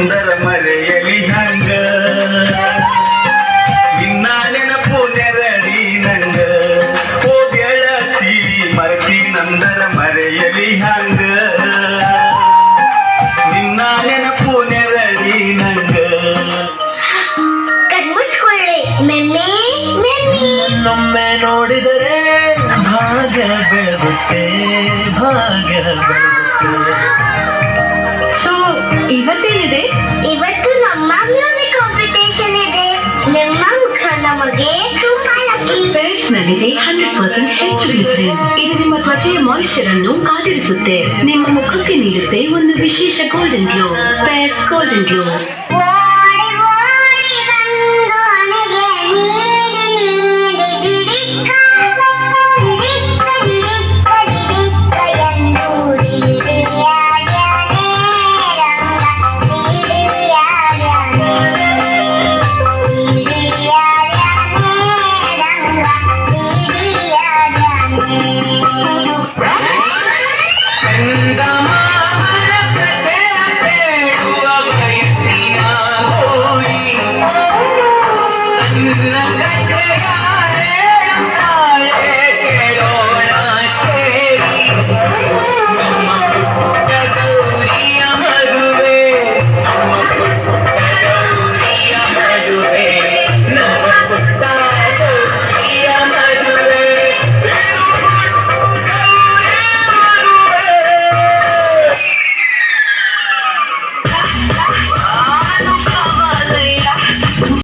சுந்தர மலையலி நாங்க இன்னாலென பூனரடி நங்க ஓ ಗೆಳತಿ மரத்தி நந்தர மலையலி நாங்க இன்னாலென பூனரடி நங்க ಕಣ್ಮುಚ್ಕೊಳ್ಳಿ ಮೆಮ್ಮಿ ಮೆಮ್ಮಿ ನಮ್ಮೆ ನೋಡಿದರೆ ಭಾಗ ಭಾಗ ನಮಗೆ ತುಂಬಾ ಲಕ್ಕಿ ಪೇರ್ಸ್ ನಲ್ಲಿದೆ ಹಂಡ್ರೆಡ್ ಪರ್ಸೆಂಟ್ ಹೆಚ್ಚು ಗ್ಲಿಸರಿನ್ ಇದು ನಿಮ್ಮ ತ್ವಚೆಯ ಮಾಯಿಶ್ಚರ್ ಅನ್ನು ಆಧರಿಸುತ್ತೆ. ನಿಮ್ಮ ಮುಖಕ್ಕೆ ನೀಡುತ್ತೆ ಒಂದು ವಿಶೇಷ golden glow Pears golden glow